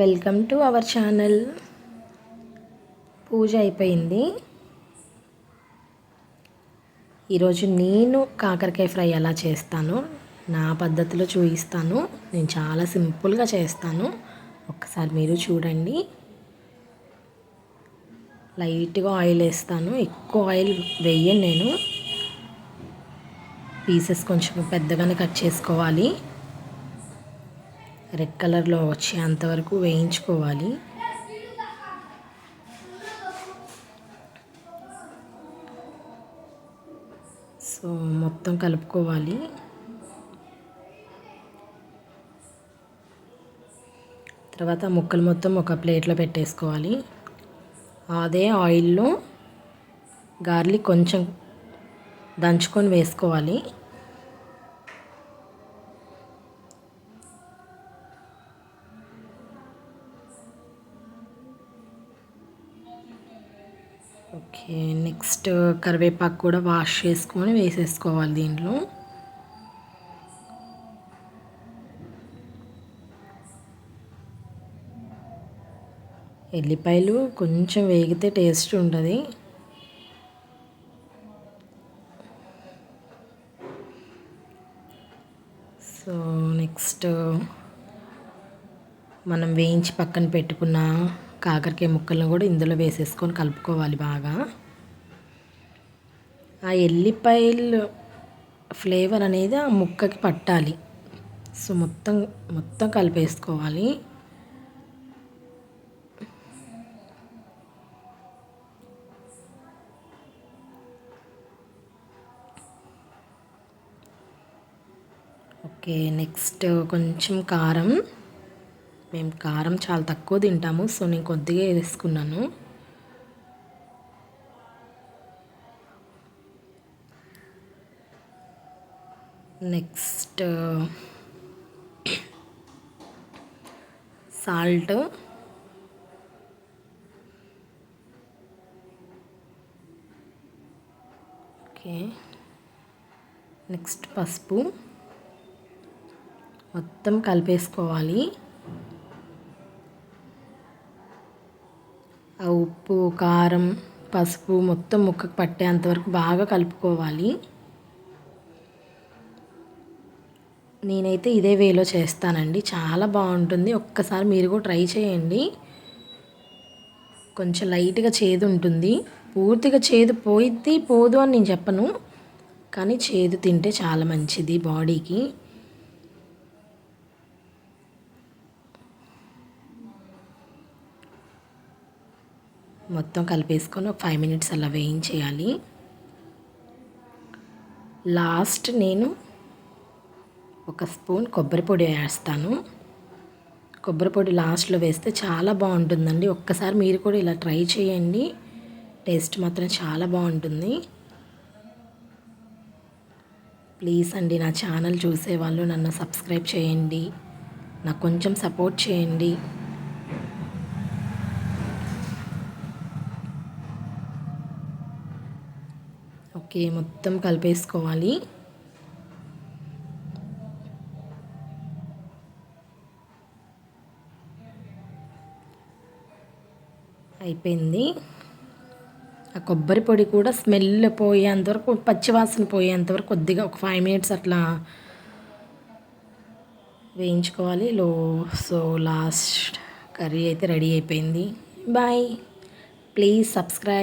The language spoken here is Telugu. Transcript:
Welcome to our channel. పూజ అయిపోయింది. ఈరోజు నేను కాకరకాయ ఫ్రై ఎలా చేస్తాను నా పద్ధతిలో చూపిస్తాను నేను చాలా సింపుల్గా చేస్తాను. ఒక్కసారి మీరు చూడండి. లైట్గా ఆయిల్ వేస్తాను. ఎక్కువ ఆయిల్ వేయను నేను. పీసెస్ కొంచెం పెద్దగానే కట్ చేసుకోవాలి. రెడ్ కలర్లో వచ్చేంత వరకు వేయించుకోవాలి. సో మొత్తం కలుపుకోవాలి. తర్వాత ముక్కలు మొత్తం ఒక ప్లేట్లో పెట్టేసుకోవాలి. అదే ఆయిల్లో గార్లిక్ కొంచెం దంచుకొని వేసుకోవాలి. ఓకే నెక్స్ట్ కరివేపాకు కూడా వాష్ చేసుకొని వేసేసుకోవాలి దీంట్లో. ఎల్లిపాయలు కొంచెం వేగితే టేస్ట్ ఉంటుంది. సో నెక్స్ట్ మనం వేయించి పక్కన పెట్టుకున్న కాకరకాయ ముక్కలను కూడా ఇందులో వేసేసుకొని కలుపుకోవాలి బాగా. ఆ ఎల్లిపాయలు ఫ్లేవర్ అనేది ఆ ముక్కకి పట్టాలి. సో మొత్తం మొత్తం కలిపేసుకోవాలి. ఓకే నెక్స్ట్ కొంచెం కారం. మేము కారం చాలా తక్కువ తింటాము సో నేను కొద్దిగా వేసుకున్నాను. Next salt. ఓకే. నెక్స్ట్ పసుపు. మొత్తం కలిపేసుకోవాలి. ఆ ఉప్పు కారం పసుపు మొత్తం ముక్కకు పట్టేంతవరకు బాగా కలుపుకోవాలి. నేనైతే ఇదే వేలో చేస్తానండి. చాలా బాగుంటుంది. ఒక్కసారి మీరు కూడా ట్రై చేయండి. కొంచెం లైట్గా చేదు ఉంటుంది. పూర్తిగా చేదు పోయిద్ది పోదు అని నేను చెప్పను. కానీ చేదు తింటే చాలా మంచిది బాడీకి. మొత్తం కలిపేసుకొని ఒక ఫైవ్ మినిట్స్ అలా వేయించేయాలి. లాస్ట్ నేను ఒక స్పూన్ కొబ్బరి పొడి వేస్తాను. కొబ్బరి పొడి లాస్ట్లో వేస్తే చాలా బాగుంటుందండి. ఒక్కసారి మీరు కూడా ఇలా ట్రై చేయండి. టేస్ట్ మాత్రం చాలా బాగుంటుంది. ప్లీజ్ అండి నా ఛానల్ చూసేవాళ్ళు నన్ను సబ్స్క్రైబ్ చేయండి. నాకు కొంచెం సపోర్ట్ చేయండి. ఓకే మొత్తం కలిపేసుకోవాలి. అయిపోయింది. ఆ కొబ్బరి పొడి కూడా స్మెల్ పోయేంతవరకు పచ్చివాసన పోయేంతవరకు కొద్దిగా ఒక ఫైవ్ మినిట్స్ అట్లా వేయించుకోవాలి. లో సో లాస్ట్ కర్రీ అయితే రెడీ అయిపోయింది. బాయ్. Please subscribe.